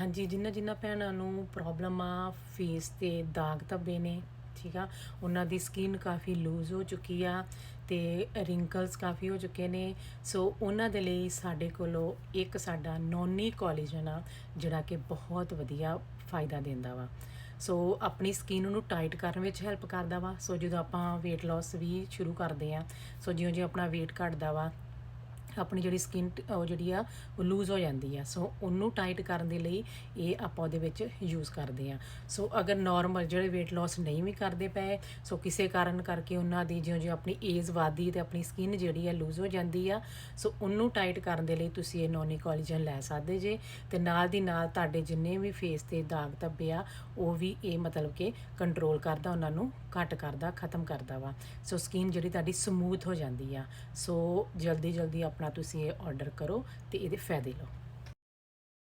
ਹਾਂਜੀ, ਜਿੰਨਾ ਜਿੰਨਾ ਭੈਣਾਂ ਨੂੰ ਪ੍ਰੋਬਲਮ ਆ ਫੇਸ ਤੇ ਦਾਗ ਧੱਬੇ ਨੇ, ਠੀਕ ਆ, ਉਹਨਾਂ ਦੀ ਸਕਿਨ ਕਾਫੀ ਲੂਜ਼ ਹੋ ਚੁੱਕੀ ਆ ਤੇ ਰਿੰਕਲਸ ਕਾਫੀ ਹੋ ਚੁੱਕੇ ਨੇ ਸੋ ਉਹਨਾਂ ਦੇ ਲਈ ਸਾਡੇ ਕੋਲੋਂ ਇੱਕ ਸਾਡਾ ਨੋਨੀ ਕੋਲੇਜਨ ਆ, ਜਿਹੜਾ ਕਿ ਬਹੁਤ ਵਧੀਆ ਫਾਇਦਾ ਦਿੰਦਾ ਵਾ। ਸੋ ਆਪਣੀ ਸਕਿਨ ਨੂੰ ਟਾਈਟ ਕਰਨ ਵਿੱਚ ਹੈਲਪ ਕਰਦਾ ਵਾ ਸੋ ਜਦੋਂ ਆਪਾਂ weight loss ਵੀ ਸ਼ੁਰੂ ਕਰਦੇ ਆ ਸੋ ਜਿਉਂ ਜਿਉਂ ਆਪਣਾ weight ਘਟਦਾ ਵਾ ਆਪਣੀ ਜਿਹੜੀ ਸਕਿਨ ਉਹ ਜਿਹੜੀ ਆ, ਉਹ ਲੂਜ਼ ਹੋ ਜਾਂਦੀ ਆ। ਸੋ ਉਹਨੂੰ ਟਾਈਟ ਕਰਨ ਦੇ ਲਈ ਇਹ ਆਪਾਂ ਉਹਦੇ ਵਿੱਚ ਯੂਜ਼ ਕਰਦੇ ਆ। ਸੋ ਅਗਰ ਨਾਰਮਲ ਜਿਹੜੇ weight loss ਨਹੀਂ ਵੀ ਕਰਦੇ ਪਏ ਸੋ ਕਿਸੇ ਕਾਰਨ ਕਰਕੇ ਉਹਨਾਂ ਦੀ ਜਿਉਂ ਜਿਉਂ ਆਪਣੀ ਏਜ ਵਧਦੀ ਤੇ ਆਪਣੀ ਸਕਿਨ ਜਿਹੜੀ ਆ ਲੂਜ਼ ਹੋ ਜਾਂਦੀ ਆ ਸੋ ਉਹਨੂੰ ਟਾਈਟ ਕਰਨ ਦੇ ਲਈ ਤੁਸੀਂ ਇਹ ਨੋਨੀ ਕੋਲੇਜਨ ਲੈ ਸਕਦੇ ਜੇ ਤੇ ਨਾਲ ਦੀ ਨਾਲ ਤੁਹਾਡੇ ਜਿੰਨੇ ਵੀ ਫੇਸ ਤੇ ਦਾਗ ਧੱਬੇ ਆ, ਉਹ ਵੀ ਇਹ ਮਤਲਬ ਕਿ ਕੰਟਰੋਲ ਕਰਦਾ, ਉਹਨਾਂ ਨੂੰ ਘੱਟ ਕਰਦਾ, ਖਤਮ ਕਰਦਾ ਵਾ। ਸੋ ਸਕਿਨ ਜਿਹੜੀ ਤੁਹਾਡੀ ਸਮੂਥ ਹੋ ਜਾਂਦੀ ਆ। ਸੋ ਜਲਦੀ ਜਲਦੀ ਆਪਣਾ ਤੁਸੀਂ ਇਹ ਆਰਡਰ ਕਰੋ ਤੇ ਇਹਦੇ ਫਾਇਦੇ ਲਓ।